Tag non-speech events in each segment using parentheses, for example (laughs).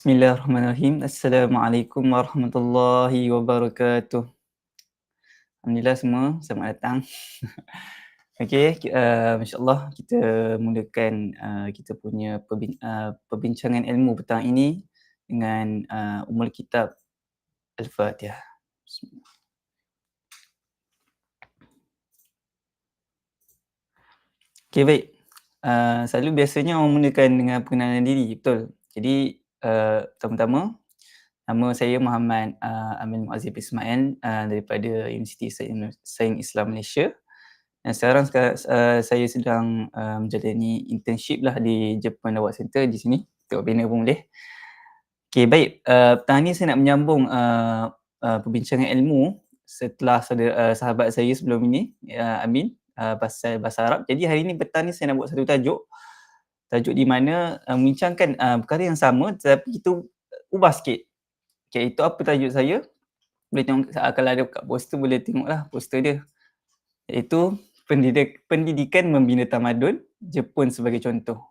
Bismillahirrahmanirrahim. Assalamualaikum warahmatullahi wabarakatuh. Alhamdulillah semua, selamat datang. (laughs) Okey, uh, masya-Allah kita mulakan uh, kita punya perbin- uh, perbincangan ilmu petang ini dengan uh, Ummul Kitab Al-Fatihah. Okey baik. Uh, selalu biasanya orang mulakan dengan pengenalan diri, betul. Jadi uh, pertama-tama nama saya Muhammad uh, Amin Muazzib Ismail uh, daripada Universiti Sains Islam Malaysia. Dan sekarang uh, saya sedang uh, menjalani internship lah di Japan Award Center di sini. Tengok banner pun boleh. Okay, baik. Uh, petang ni saya nak menyambung uh, uh, perbincangan ilmu setelah uh, sahabat saya sebelum ini, uh, Amin, uh, pasal bahasa Arab. Jadi hari ini petang ni saya nak buat satu tajuk tajuk di mana uh, membincangkan uh, perkara yang sama tetapi kita ubah sikit. Okay, itu apa tajuk saya? Boleh tengok kalau ada kat poster boleh tengoklah poster dia. Iaitu pendidik, pendidikan membina tamadun Jepun sebagai contoh.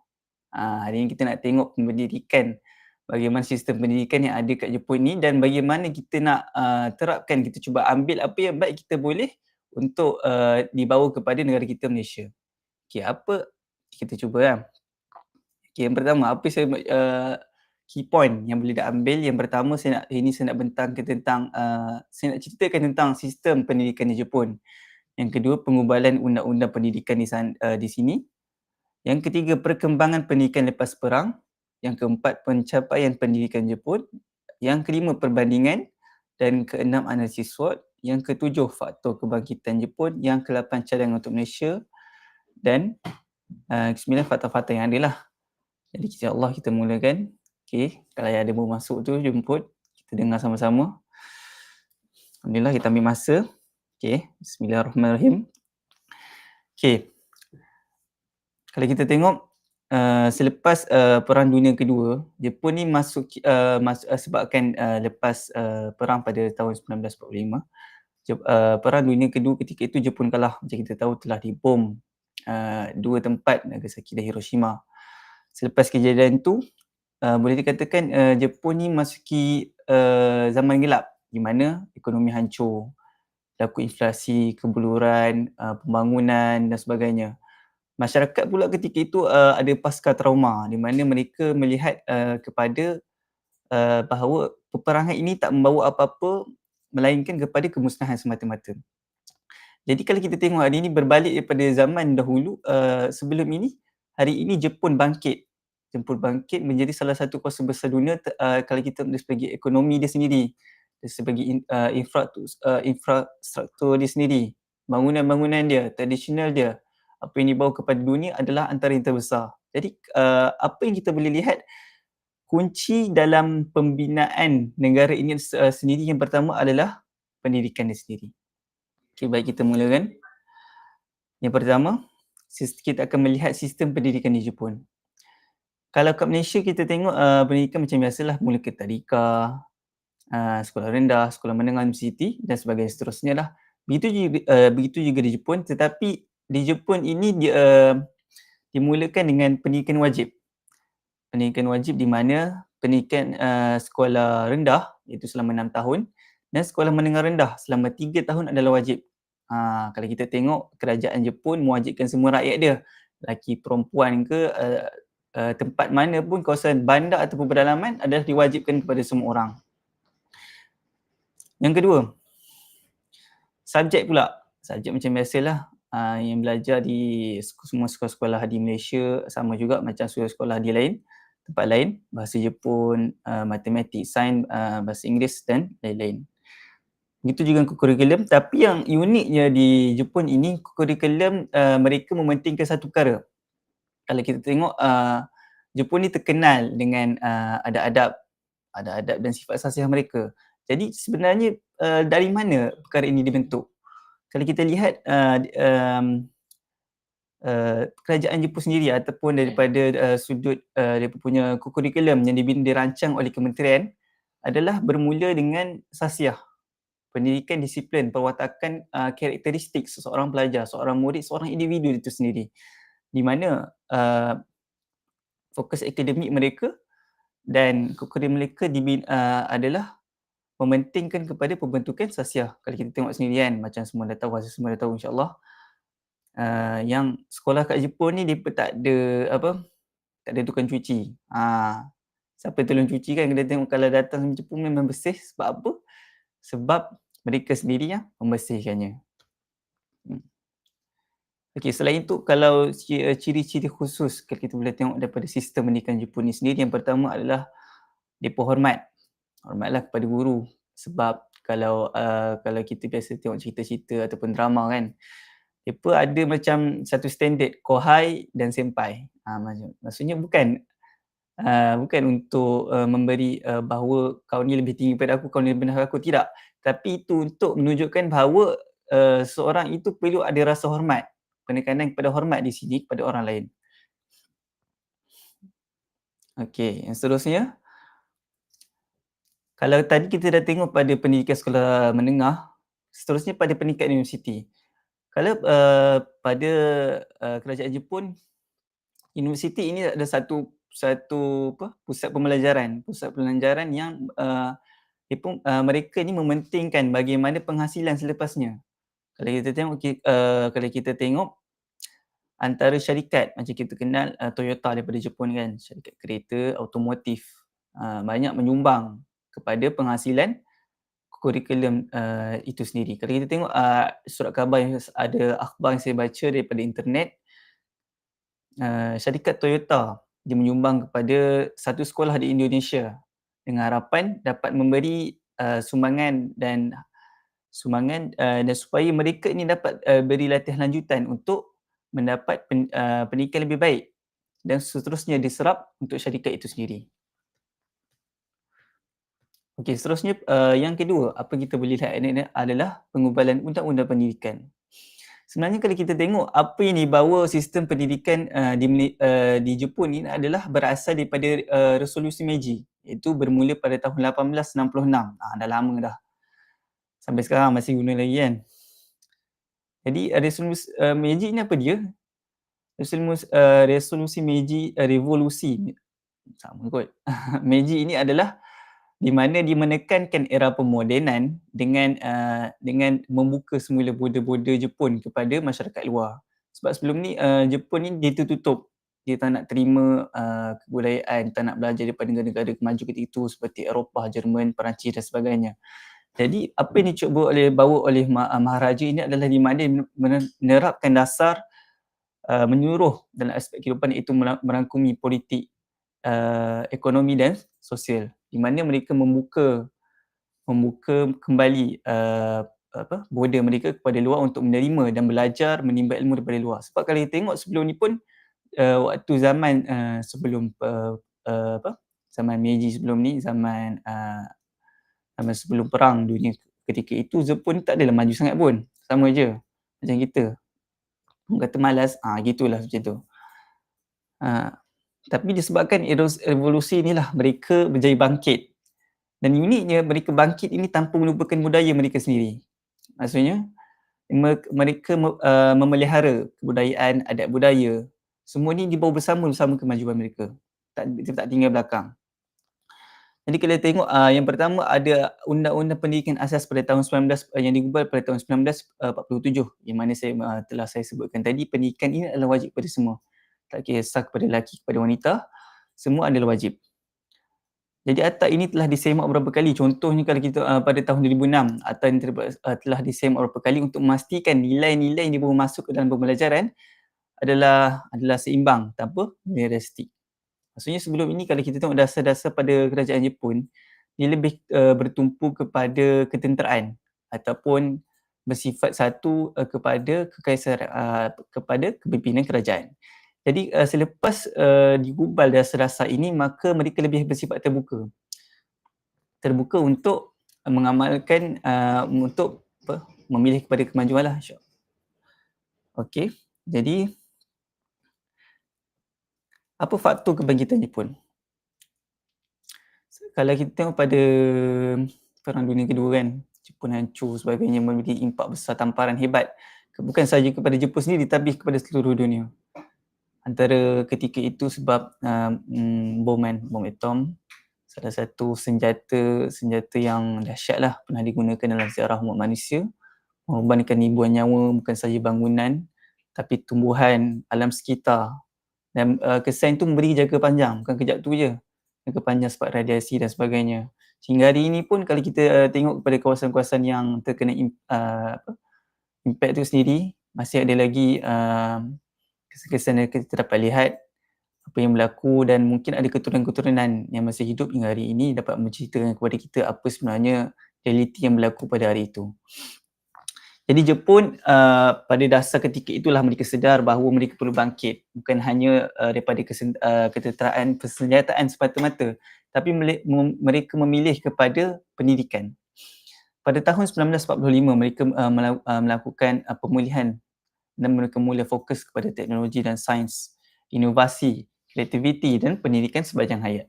Ha, hari ini kita nak tengok pendidikan bagaimana sistem pendidikan yang ada kat Jepun ni dan bagaimana kita nak uh, terapkan, kita cuba ambil apa yang baik kita boleh untuk uh, dibawa kepada negara kita Malaysia. Okay, apa kita cuba kan? Okay, yang pertama, apa saya uh, key point yang boleh diambil. Yang pertama, saya nak ini saya nak bentangkan tentang uh, saya nak ceritakan tentang sistem pendidikan di Jepun. Yang kedua, pengubalan undang-undang pendidikan di, uh, di sini. Yang ketiga, perkembangan pendidikan lepas perang. Yang keempat, pencapaian pendidikan Jepun. Yang kelima, perbandingan. Dan keenam, analisis SWOT. Yang ketujuh, faktor kebangkitan Jepun. Yang kelapan, cadangan untuk Malaysia. Dan uh, kesembilan, fakta-fakta yang ada lah. Jadi insyaAllah kita mulakan. Okay, kalau ada mau masuk tu jemput. Kita dengar sama-sama. Alhamdulillah kita ambil masa. Okay, bismillahirrahmanirrahim. Okay. Kalau kita tengok uh, selepas uh, perang dunia kedua, Jepun ni masuk uh, masuk uh, sebabkan uh, lepas uh, perang pada tahun 1945. Uh, perang dunia kedua ketika itu Jepun kalah macam kita tahu telah dibom uh, dua tempat Nagasaki dan Hiroshima selepas kejadian itu uh, boleh dikatakan uh, Jepun ni masuki uh, zaman gelap di mana ekonomi hancur, laku inflasi, kebuluran, uh, pembangunan dan sebagainya. Masyarakat pula ketika itu uh, ada pasca trauma di mana mereka melihat uh, kepada uh, bahawa peperangan ini tak membawa apa-apa melainkan kepada kemusnahan semata-mata. Jadi kalau kita tengok hari ini berbalik daripada zaman dahulu uh, sebelum ini hari ini Jepun bangkit. Jepun bangkit menjadi salah satu kuasa besar dunia uh, kalau kita dari segi ekonomi dia sendiri, dari segi uh, infrastruktur, uh, infrastruktur dia sendiri, bangunan-bangunan dia, tradisional dia, apa yang dibawa kepada dunia adalah antara yang terbesar. Jadi uh, apa yang kita boleh lihat kunci dalam pembinaan negara ini uh, sendiri yang pertama adalah pendidikan dia sendiri. Okay, baik kita mulakan. Yang pertama, kita akan melihat sistem pendidikan di Jepun. Kalau kat Malaysia kita tengok uh, pendidikan macam biasalah mula ke tadika, uh, sekolah rendah, sekolah menengah universiti dan sebagainya seterusnya lah. Begitu juga, uh, begitu juga di Jepun tetapi di Jepun ini dia, uh, dimulakan dengan pendidikan wajib. Pendidikan wajib di mana pendidikan uh, sekolah rendah iaitu selama enam tahun dan sekolah menengah rendah selama tiga tahun adalah wajib. Ha, kalau kita tengok kerajaan Jepun mewajibkan semua rakyat dia, lelaki perempuan ke uh, uh, tempat mana pun kawasan bandar ataupun pedalaman adalah diwajibkan kepada semua orang. Yang kedua, subjek pula. Subjek macam biasalah uh, yang belajar di semua sekolah-sekolah di Malaysia sama juga macam sekolah-sekolah di lain, tempat lain, bahasa Jepun, uh, matematik, sains, uh, bahasa Inggeris dan lain-lain. Begitu juga kurikulum tapi yang uniknya di Jepun ini kurikulum uh, mereka mementingkan satu perkara. Kalau kita tengok uh, Jepun ni terkenal dengan uh, adab-adab adab-adab dan sifat sasiah mereka. Jadi sebenarnya uh, dari mana perkara ini dibentuk? Kalau kita lihat uh, um, uh, kerajaan Jepun sendiri ataupun daripada uh, sudut uh, dia punya kurikulum yang dirancang oleh kementerian adalah bermula dengan sasiah pendidikan disiplin perwatakan uh, karakteristik seseorang pelajar, seorang murid, seorang individu itu sendiri. Di mana uh, fokus akademik mereka dan kekuatan mereka dibina, uh, adalah mementingkan kepada pembentukan sasiah. Kalau kita tengok sendiri kan, macam semua dah tahu, semua dah tahu insyaAllah. Uh, yang sekolah kat Jepun ni, dia tak ada apa, tak ada tukang cuci. Ha, siapa tolong cuci kan, kita tengok kalau datang Jepun memang bersih. Sebab apa? Sebab mereka sendiri yang membersihkannya. Hmm. Okey, selain itu kalau eh, ciri-ciri khusus kalau kita boleh tengok daripada sistem pendidikan Jepun ni sendiri, yang pertama adalah depa hormat. Hormatlah kepada guru sebab kalau uh, kalau kita biasa tengok cerita-cerita ataupun drama kan, depa ada macam satu standard kohai dan senpai. Ha, maksudnya bukan uh, bukan untuk uh, memberi uh, bahawa kau ni lebih tinggi daripada aku, kau ni lebih daripada aku, tidak. Tapi itu untuk menunjukkan bahawa uh, seorang itu perlu ada rasa hormat penekanan kepada hormat di sini kepada orang lain. Okey, yang seterusnya. Kalau tadi kita dah tengok pada pendidikan sekolah menengah, seterusnya pada pendidikan universiti. Kalau uh, pada uh, kerajaan Jepun, universiti ini ada satu satu apa pusat pembelajaran, pusat pembelajaran yang uh, uh, mereka ni mementingkan bagaimana penghasilan selepasnya. Kalau kita tengok uh, kalau kita tengok antara syarikat macam kita kenal uh, Toyota daripada Jepun kan, syarikat kereta automotif uh, banyak menyumbang kepada penghasilan kurikulum uh, itu sendiri. Kalau kita tengok uh, surat khabar yang ada akhbar yang saya baca daripada internet, uh, syarikat Toyota dia menyumbang kepada satu sekolah di Indonesia dengan harapan dapat memberi uh, sumbangan dan sumbangan uh, dan supaya mereka ini dapat uh, beri latihan lanjutan untuk mendapat pen, uh, pendidikan lebih baik dan seterusnya diserap untuk syarikat itu sendiri. Okey, seterusnya uh, yang kedua, apa kita boleh lihat adalah pengubalan undang-undang pendidikan. Sebenarnya kalau kita tengok apa yang dibawa sistem pendidikan uh, di, uh, di Jepun ini adalah berasal daripada uh, resolusi Meiji iaitu bermula pada tahun 1866. Ah, dah lama dah. Sampai sekarang masih guna lagi kan. Jadi uh, resolusi uh, Meiji ni apa dia? Resolusi, uh, resolusi Meiji uh, revolusi sama kot. (laughs) Meiji ini adalah di mana dia menekankan era pemodenan dengan uh, dengan membuka semula border-border Jepun kepada masyarakat luar. Sebab sebelum ni uh, Jepun ni dia tertutup. Dia tak nak terima uh, kebudayaan, tak nak belajar daripada negara-negara kemaju ketika itu seperti Eropah, Jerman, Perancis dan sebagainya. Jadi apa yang dicuba oleh bawa oleh uh, Maharaja ini adalah di mana menerapkan dasar uh, menyuruh dalam aspek kehidupan itu merangkumi politik, uh, ekonomi dan sosial. Di mana mereka membuka membuka kembali uh, apa border mereka kepada luar untuk menerima dan belajar menimba ilmu daripada luar. Sebab kalau kita tengok sebelum ni pun uh, waktu zaman uh, sebelum uh, uh, apa zaman Meiji sebelum ni zaman uh, zaman sebelum perang dunia ketika itu Jepun tak adalah maju sangat pun. Sama je macam kita. Orang kata malas, ah gitulah macam tu. Ha, tapi disebabkan evolusi inilah mereka berjaya bangkit. Dan uniknya mereka bangkit ini tanpa melupakan budaya mereka sendiri. Maksudnya mereka uh, memelihara kebudayaan, adat budaya. Semua ini dibawa bersama bersama kemajuan mereka. Tak, tak tinggal belakang. Jadi kalau tengok uh, yang pertama ada Undang-Undang Pendidikan Asas pada tahun 19 uh, yang digubal pada tahun 1947 yang mana saya uh, telah saya sebutkan tadi pendidikan ini adalah wajib kepada semua. Tak kisah kepada lelaki kepada wanita, semua adalah wajib. Jadi akta ini telah disemak beberapa kali. Contohnya kalau kita uh, pada tahun 2006 akta ini uh, telah disemak beberapa kali untuk memastikan nilai-nilai yang dibawa masuk ke dalam pembelajaran adalah adalah seimbang tanpa nilai. Maksudnya sebelum ini kalau kita tengok dasar-dasar pada kerajaan Jepun, dia lebih uh, bertumpu kepada ketenteraan ataupun bersifat satu uh, kepada kekaisaran uh, kepada kepimpinan kerajaan. Jadi uh, selepas uh, digubal dasar-dasar ini maka mereka lebih bersifat terbuka. Terbuka untuk uh, mengamalkan uh, untuk apa, memilih kepada kemajuan lah. Okey. Jadi apa faktor kebangkitan Jepun? Kalau kita tengok pada Perang Dunia Kedua kan, Jepun hancur sebagainya memiliki impak besar tamparan hebat bukan sahaja kepada Jepun sendiri tapi kepada seluruh dunia. Antara ketika itu sebab uh, bom kan, bom atom. Salah satu senjata senjata yang dahsyatlah pernah digunakan dalam sejarah umat manusia. Mengorbankan ribuan nyawa bukan sahaja bangunan tapi tumbuhan alam sekitar. Dan uh, kesan itu memberi jangka panjang bukan kejap tu je. Jangka panjang sebab radiasi dan sebagainya. Sehingga hari ini pun kalau kita uh, tengok kepada kawasan-kawasan yang terkena uh, impact tu sendiri masih ada lagi uh, kesan-kesan yang kita dapat lihat apa yang berlaku dan mungkin ada keturunan-keturunan yang masih hidup hingga hari ini dapat menceritakan kepada kita apa sebenarnya realiti yang berlaku pada hari itu. Jadi Jepun uh, pada dasar ketika itulah mereka sedar bahawa mereka perlu bangkit bukan hanya uh, daripada kesen, uh, ketenteraan persenjataan semata-mata tapi mereka memilih kepada pendidikan. Pada tahun 1945 mereka uh, uh, melakukan uh, pemulihan dan mereka mula fokus kepada teknologi dan sains, inovasi kreativiti dan pendidikan sepanjang hayat.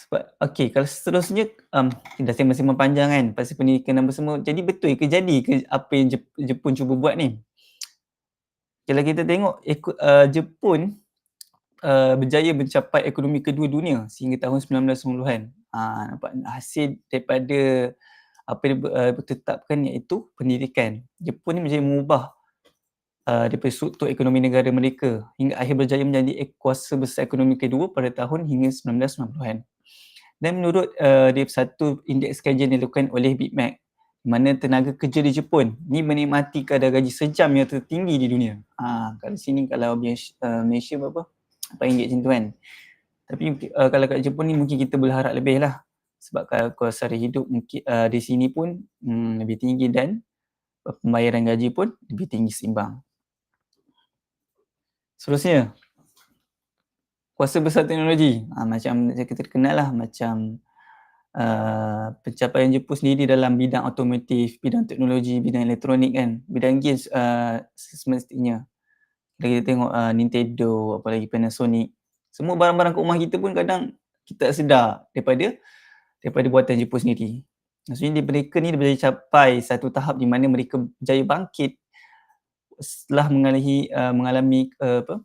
Sebab, okay, kalau seterusnya, um, dah masih mempanjang kan pasal pendidikan dan semua. Jadi betul ke jadi ke apa yang Jepun cuba buat ni? Kalau kita tengok uh, Jepun uh, berjaya mencapai ekonomi kedua dunia sehingga tahun 1990-an. Uh, nampak hasil daripada apa yang uh, ditetapkan iaitu pendidikan. Jepun ni menjadi mengubah uh, daripada struktur ekonomi negara mereka hingga akhir berjaya menjadi kuasa besar ekonomi kedua pada tahun hingga 1990-an. Dan menurut uh, dia satu indeks kajian dilakukan oleh Big Mac mana tenaga kerja di Jepun ni menikmati kadar gaji sejam yang tertinggi di dunia. Ha, kalau sini kalau Malaysia berapa? Apa ringgit macam tu kan. Tapi uh, kalau kat Jepun ni mungkin kita boleh harap lebih lah. Sebab kalau kuasa hidup mungkin uh, di sini pun um, lebih tinggi dan pembayaran gaji pun lebih tinggi seimbang. Seterusnya, kuasa besar teknologi. Ha, macam kita kenal lah macam uh, pencapaian Jepun sendiri dalam bidang otomotif, bidang teknologi, bidang elektronik kan. Bidang games uh, semestinya. Kita tengok uh, Nintendo, apalagi Panasonic. Semua barang-barang ke rumah kita pun kadang kita tak sedar daripada daripada buatan Jepun sendiri. Maksudnya mereka ni berjaya capai satu tahap di mana mereka berjaya bangkit setelah mengalami uh, mengalami uh, apa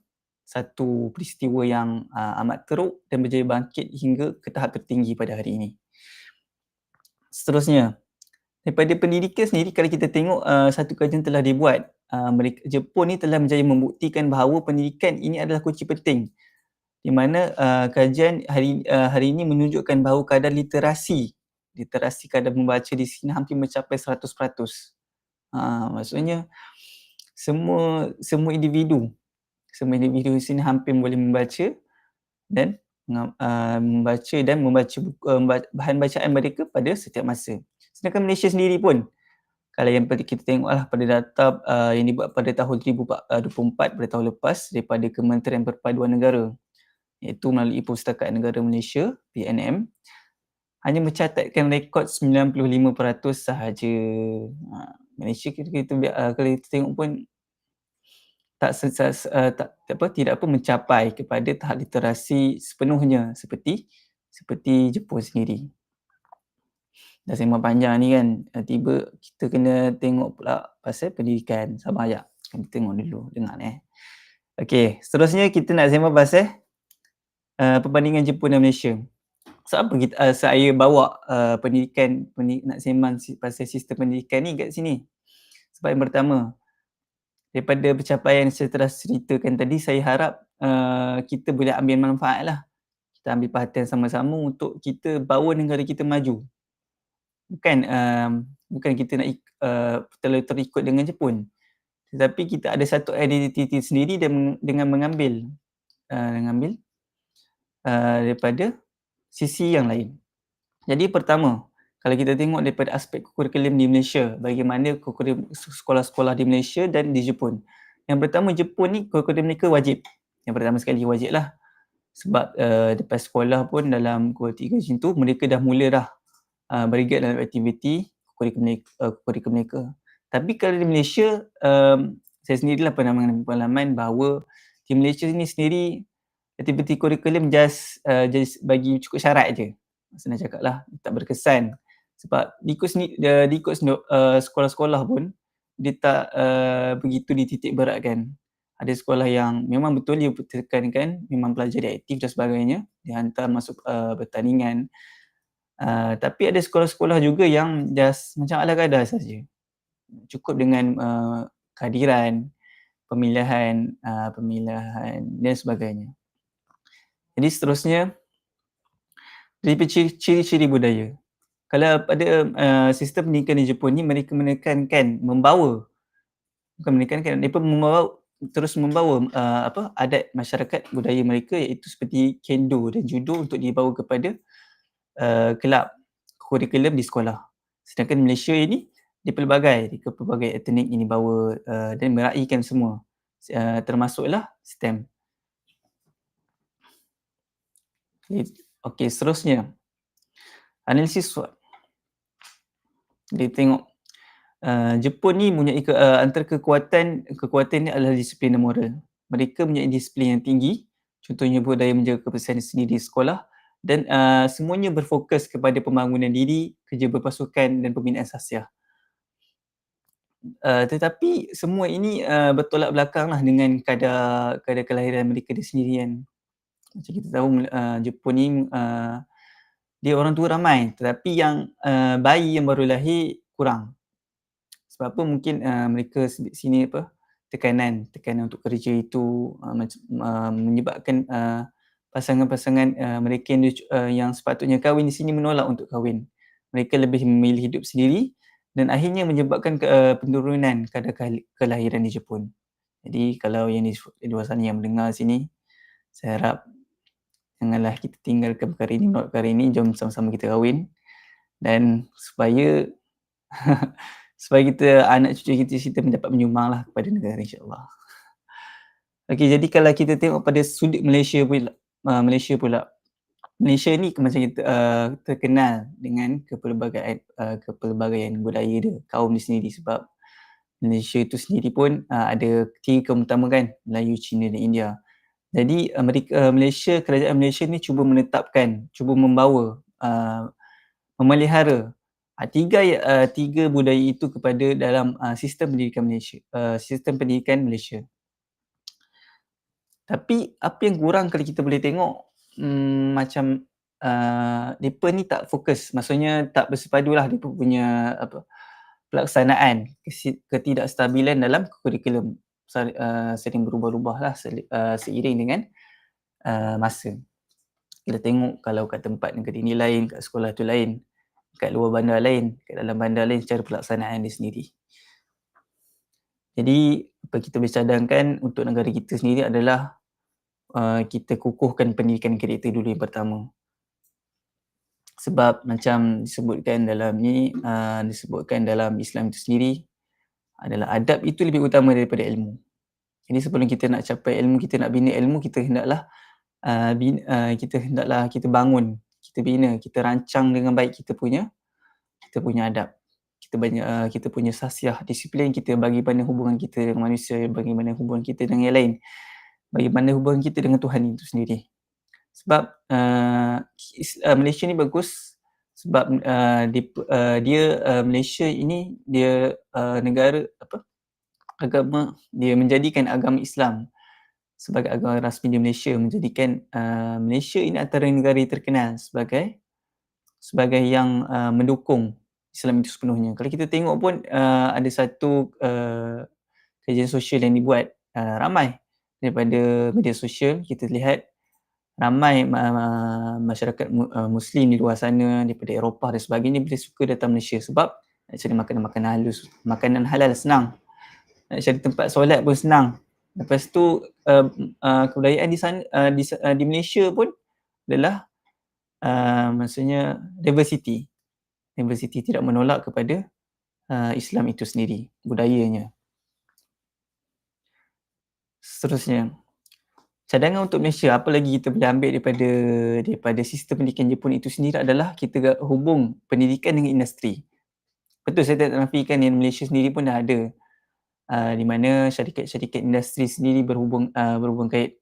satu peristiwa yang uh, amat teruk dan berjaya bangkit hingga ke tahap tertinggi pada hari ini. Seterusnya, daripada pendidikan sendiri kalau kita tengok uh, satu kajian telah dibuat, uh, mereka, Jepun ni telah berjaya membuktikan bahawa pendidikan ini adalah kunci penting di mana uh, kajian hari uh, hari ini menunjukkan bahawa kadar literasi literasi kadar membaca di sini hampir mencapai 100%. Uh, maksudnya semua semua individu semua individu di sini hampir boleh membaca dan uh, membaca dan membaca buku, uh, bahan bacaan mereka pada setiap masa. Sedangkan Malaysia sendiri pun kalau yang kita tengoklah pada data uh, yang dibuat pada tahun 2024 pada tahun lepas daripada Kementerian Perpaduan Negara iaitu melalui Perpustakaan Negara Malaysia PNM hanya mencatatkan rekod 95% sahaja. Uh, Malaysia kita, kita, uh, kalau kita tengok pun tak, sesas, uh, tak apa tidak apa mencapai kepada tahap literasi sepenuhnya seperti seperti Jepun sendiri. Dah sembang panjang ni kan, uh, tiba kita kena tengok pula pasal pendidikan. Sabar ajak. Kita tengok dulu, dengar eh. Okey, seterusnya kita nak sembang pasal uh, perbandingan Jepun dan Malaysia. So apa kita, uh, saya bawa uh, pendidikan, pendidik, nak sembang pasal sistem pendidikan ni kat sini? Sebab yang pertama, daripada pencapaian yang saya telah ceritakan tadi, saya harap uh, kita boleh ambil manfaat lah. Kita ambil perhatian sama-sama untuk kita bawa negara kita maju. Bukan uh, bukan kita nak uh, terlalu terikut dengan Jepun. Tetapi kita ada satu identiti sendiri dan dengan mengambil uh, mengambil uh, daripada sisi yang lain. Jadi pertama, kalau kita tengok daripada aspek kurikulum di Malaysia, bagaimana kurikulum sekolah-sekolah di Malaysia dan di Jepun. Yang pertama, Jepun ni kurikulum mereka wajib. Yang pertama sekali wajib lah. Sebab uh, lepas sekolah pun dalam kurikulum macam tu, mereka dah mula dah uh, berigat dalam aktiviti kurikulum mereka, uh, kurikulum mereka. Tapi kalau di Malaysia, um, saya sendirilah pernah mengalami pengalaman bahawa di Malaysia ni sendiri aktiviti kurikulum just, uh, just bagi cukup syarat je. Senang cakap lah, tak berkesan. Sebab di kos ni, uh, di kos uh, sekolah-sekolah pun, dia tak uh, begitu dititik beratkan. Ada sekolah yang memang betul dia tekankan memang pelajar dia aktif dan sebagainya, dihantar masuk uh, pertandingan. Uh, tapi ada sekolah-sekolah juga yang just macam ala kadar saja. Cukup dengan uh, kehadiran, pemilihan, uh, pemilihan dan sebagainya. Jadi seterusnya, ciri-ciri budaya. Kalau pada uh, sistem pendidikan di Jepun ni mereka menekankan membawa bukan menekankan mereka membawa terus membawa uh, apa adat masyarakat budaya mereka iaitu seperti kendo dan judo untuk dibawa kepada uh, kelab kurikulum di sekolah. Sedangkan Malaysia ini di pelbagai di pelbagai etnik ini bawa uh, dan meraihkan semua uh, termasuklah STEM. Okey, seterusnya analisis SWOT. Dia tengok uh, Jepun ni punya uh, antara kekuatan kekuatan ni adalah disiplin dan moral. Mereka punya disiplin yang tinggi. Contohnya budaya menjaga kebersihan sendiri di sekolah dan uh, semuanya berfokus kepada pembangunan diri, kerja berpasukan dan pembinaan sasiah. Uh, tetapi semua ini uh, bertolak belakang lah dengan kadar, kadar kelahiran mereka di sendiri kan. Macam kita tahu uh, Jepun ni uh, dia orang tua ramai tetapi yang uh, bayi yang baru lahir kurang. Sebab apa? Mungkin uh, mereka sini apa? Tekanan tekanan untuk kerja itu uh, menyebabkan uh, pasangan-pasangan uh, mereka yang, uh, yang sepatutnya kahwin di sini menolak untuk kahwin. Mereka lebih memilih hidup sendiri dan akhirnya menyebabkan ke, uh, penurunan kadar kelahiran di Jepun. Jadi kalau yang di luar sana yang mendengar sini saya harap janganlah kita tinggalkan perkara ini menolak perkara ini jom sama-sama kita kahwin dan supaya (laughs) supaya kita anak cucu kita kita mendapat menyumbang lah kepada negara insyaAllah. Okey jadi kalau kita tengok pada sudut Malaysia pula, uh, Malaysia pula, Malaysia ni macam kita uh, terkenal dengan kepelbagaian uh, kepelbagaian budaya dia kaum di sendiri sebab Malaysia itu sendiri pun uh, ada tiga kaum utama kan Melayu, Cina dan India. Jadi Amerika, uh, Malaysia, kerajaan Malaysia ni cuba menetapkan, cuba membawa, uh, memelihara uh, tiga uh, tiga budaya itu kepada dalam uh, sistem pendidikan Malaysia uh, sistem pendidikan Malaysia. Tapi apa yang kurang kalau kita boleh tengok um, macam uh, depa ni tak fokus. Maksudnya tak bersepadu lah depa punya apa pelaksanaan ketidakstabilan dalam kurikulum uh, sering berubah-ubah lah uh, seiring dengan uh, masa kita tengok kalau kat tempat negeri ni lain kat sekolah tu lain kat luar bandar lain, kat dalam bandar lain secara pelaksanaan dia sendiri. Jadi apa kita boleh cadangkan untuk negara kita sendiri adalah uh, kita kukuhkan pendidikan karakter dulu yang pertama. Sebab macam disebutkan dalam ni, uh, disebutkan dalam Islam itu sendiri adalah adab itu lebih utama daripada ilmu. Jadi sebelum kita nak capai ilmu, kita nak bina ilmu, kita hendaklah uh, bina, uh, kita hendaklah kita bangun kita bina, kita rancang dengan baik kita punya kita punya adab. Kita banyak uh, kita punya sasiah disiplin kita bagaimana hubungan kita dengan manusia, bagaimana hubungan kita dengan yang lain. Bagaimana hubungan kita dengan Tuhan itu sendiri. Sebab uh, uh, Malaysia ni bagus sebab uh, di, uh, dia uh, Malaysia ini dia uh, negara apa agama dia menjadikan agama Islam sebagai agama rasmi di Malaysia menjadikan uh, Malaysia ini antara negara yang terkenal sebagai sebagai yang uh, mendukung Islam itu sepenuhnya. Kalau kita tengok pun uh, ada satu uh, kajian sosial yang dibuat uh, ramai daripada media sosial kita lihat ramai uh, masyarakat uh, muslim di luar sana daripada Eropah dan sebagainya bila suka datang Malaysia sebab cari makanan-makanan halus, makanan halal senang. Cari tempat solat pun senang. Lepas tu uh, uh, kebudayaan di sana uh, di, uh, di Malaysia pun adalah uh, maksudnya diversity. Diversity tidak menolak kepada uh, Islam itu sendiri, budayanya. Seterusnya, cadangan untuk Malaysia apa lagi kita boleh ambil daripada daripada sistem pendidikan Jepun itu sendiri adalah kita hubung pendidikan dengan industri. Betul saya tak nafikan yang Malaysia sendiri pun dah ada uh, di mana syarikat-syarikat industri sendiri berhubung uh, berhubung kait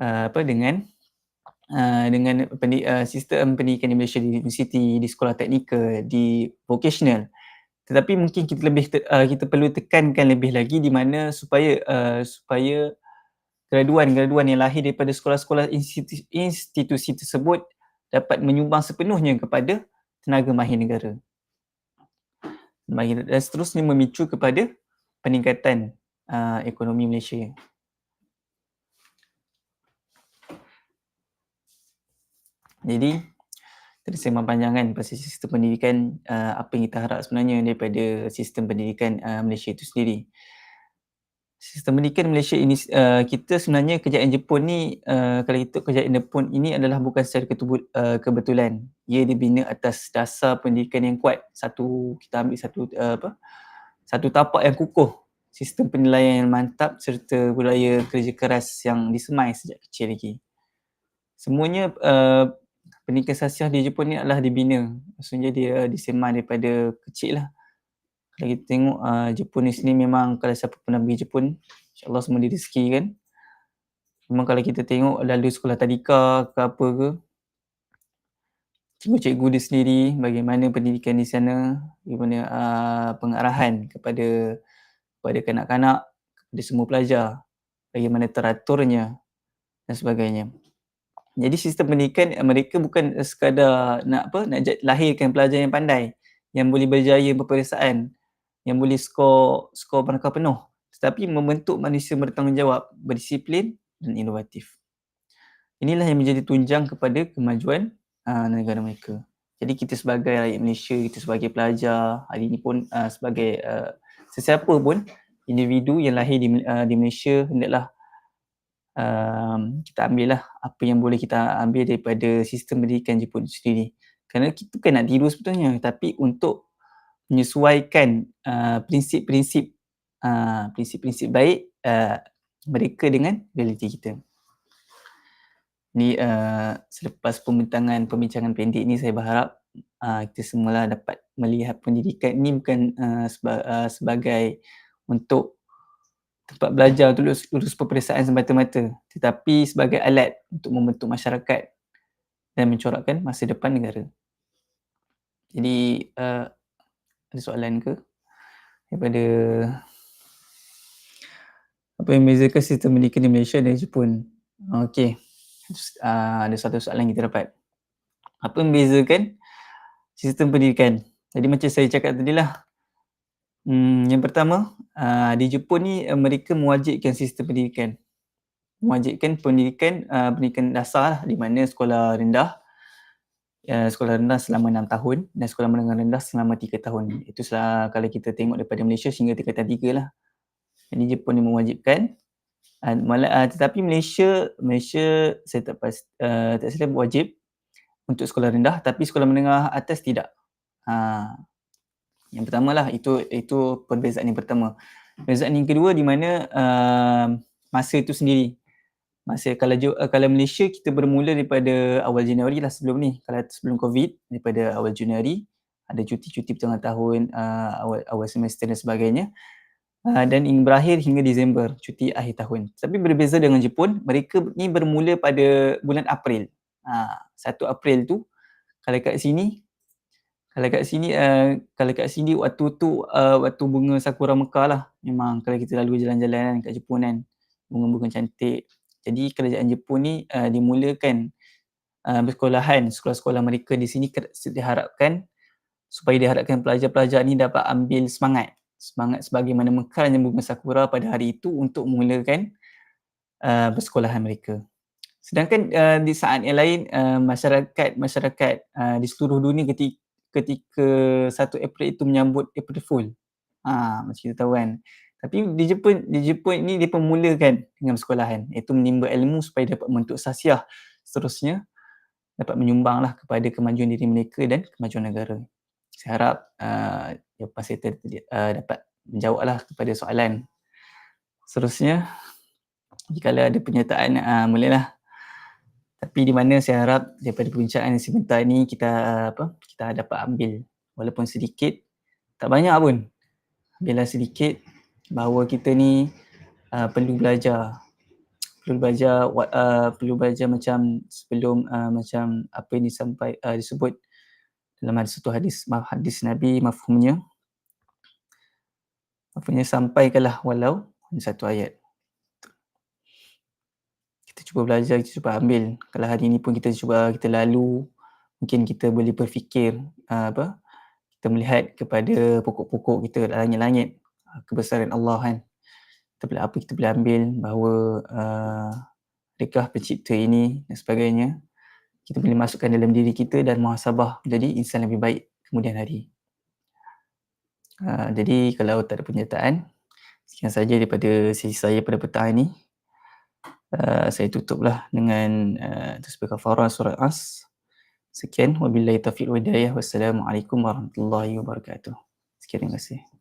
uh, apa dengan uh, dengan pendi- uh, sistem pendidikan di Malaysia di universiti, di sekolah teknikal, di vocational tetapi mungkin kita lebih uh, kita perlu tekankan lebih lagi di mana supaya uh, supaya graduan-graduan yang lahir daripada sekolah-sekolah institusi, institusi tersebut dapat menyumbang sepenuhnya kepada tenaga mahir negara. Dan seterusnya memicu kepada peningkatan uh, ekonomi Malaysia. Jadi, tadi saya mempanjangkan pasal sistem pendidikan uh, apa yang kita harap sebenarnya daripada sistem pendidikan uh, Malaysia itu sendiri. Sistem pendidikan Malaysia ini uh, kita sebenarnya kejayaan Jepun ni uh, kalau kita kejayaan Jepun ini adalah bukan secara ketubut, uh, kebetulan. Ia dibina atas dasar pendidikan yang kuat. Satu kita ambil satu uh, apa? Satu tapak yang kukuh, sistem penilaian yang mantap serta budaya kerja keras yang disemai sejak kecil lagi. Semuanya uh, pendidikan sasiah di Jepun ni adalah dibina. Maksudnya dia disemai daripada kecil lah. Kalau kita tengok uh, Jepun ni sini memang kalau siapa pernah pergi Jepun, insyaAllah semua dia rezeki kan. Memang kalau kita tengok lalu sekolah tadika ke apa ke, cikgu-cikgu dia sendiri, bagaimana pendidikan di sana, bagaimana uh, pengarahan kepada kepada kanak-kanak, kepada semua pelajar, bagaimana teraturnya dan sebagainya. Jadi sistem pendidikan mereka bukan sekadar nak apa nak lahirkan pelajar yang pandai yang boleh berjaya berperiksaan yang boleh skor skor markah penuh tetapi membentuk manusia bertanggungjawab, berdisiplin dan inovatif. Inilah yang menjadi tunjang kepada kemajuan uh, negara mereka. Jadi kita sebagai rakyat Malaysia, kita sebagai pelajar, hari ini pun uh, sebagai uh, sesiapa pun individu yang lahir di, uh, di Malaysia hendaklah um, kita ambillah apa yang boleh kita ambil daripada sistem pendidikan Jepun sendiri. Kerana kita bukan nak tiru sebetulnya tapi untuk menyesuaikan uh, prinsip-prinsip uh, prinsip-prinsip baik uh, mereka dengan realiti kita. Ni uh, selepas pembintangan pembincangan pendek ni saya berharap uh, kita semua dapat melihat pendidikan ni bukan uh, seba, uh, sebagai untuk tempat belajar untuk lulus, lulus peperiksaan semata-mata tetapi sebagai alat untuk membentuk masyarakat dan mencorakkan masa depan negara. Jadi uh, ada soalan ke daripada apa yang membezakan sistem pendidikan di Malaysia dan Jepun? Okey. Uh, ada satu soalan kita dapat. Apa yang membezakan sistem pendidikan? Jadi macam saya cakap tadi lah, Hmm, yang pertama, uh, di Jepun ni uh, mereka mewajibkan sistem pendidikan. Mewajibkan pendidikan uh, pendidikan dasar lah, di mana sekolah rendah uh, sekolah rendah selama enam tahun dan sekolah menengah rendah selama tiga tahun. Itu salah kalau kita tengok daripada Malaysia sehingga tingkatan tiga lah. Jadi Jepun ni mewajibkan. Uh, tetapi Malaysia, Malaysia saya tak pas, uh, tak silap wajib untuk sekolah rendah tapi sekolah menengah atas tidak. Uh, yang pertama lah itu itu perbezaan yang pertama. Perbezaan yang kedua di mana uh, masa itu sendiri. Masa kalau uh, kalau Malaysia kita bermula daripada awal Januari lah sebelum ni. Kalau sebelum Covid daripada awal Januari ada cuti-cuti pertengahan tahun, uh, awal awal semester dan sebagainya. Uh, dan ingin berakhir hingga Disember, cuti akhir tahun. Tapi berbeza dengan Jepun, mereka ni bermula pada bulan April. Uh, 1 April tu kalau kat sini kalau kat sini uh, kalau kat sini waktu tu uh, waktu bunga sakura mekar lah memang kalau kita lalu jalan-jalan kan kat Jepun kan bunga-bunga cantik jadi kerajaan Jepun ni uh, dimulakan uh, bersekolahan sekolah-sekolah mereka di sini diharapkan supaya diharapkan pelajar-pelajar ni dapat ambil semangat semangat sebagaimana mekarnya bunga sakura pada hari itu untuk memulakan uh, bersekolahan mereka sedangkan uh, di saat yang lain uh, masyarakat masyarakat uh, di seluruh dunia ketika ketika 1 April itu menyambut April Fool. Ha, macam kita tahu kan. Tapi di Jepun, di Jepun ini dia pemulakan dengan sekolahan iaitu menimba ilmu supaya dapat membentuk sasiah. Seterusnya dapat menyumbanglah kepada kemajuan diri mereka dan kemajuan negara. Saya harap uh, jawapan saya uh, dapat menjawablah kepada soalan. Seterusnya, jika ada penyertaan, uh, mulalah. Tapi di mana saya harap daripada perbincangan yang sebentar ini kita apa kita dapat ambil. Walaupun sedikit tak banyak pun. Ambillah sedikit bahawa kita ni uh, perlu belajar perlu belajar uh, perlu belajar macam sebelum uh, macam apa yang disampaikan uh, disebut dalam hadis satu hadis hadis Nabi mafhumnya apanya sampaikanlah walau satu ayat. Kita cuba belajar, kita cuba ambil. Kalau hari ini pun kita cuba kita lalu, mungkin kita boleh berfikir uh, apa? Kita melihat kepada pokok-pokok kita langit-langit kebesaran Allah kan. Kita boleh apa kita boleh ambil bahawa uh, adakah pencipta ini dan sebagainya kita boleh masukkan dalam diri kita dan muhasabah jadi insan lebih baik kemudian hari. Uh, jadi kalau tak ada penyertaan, sekian saja daripada sisi saya pada petang ini. Uh, saya tutuplah dengan uh, tasbih kafarah surah As. Sekian wabillahi taufiq wa hidayah. Wassalamualaikum warahmatullahi wabarakatuh. Sekian terima kasih.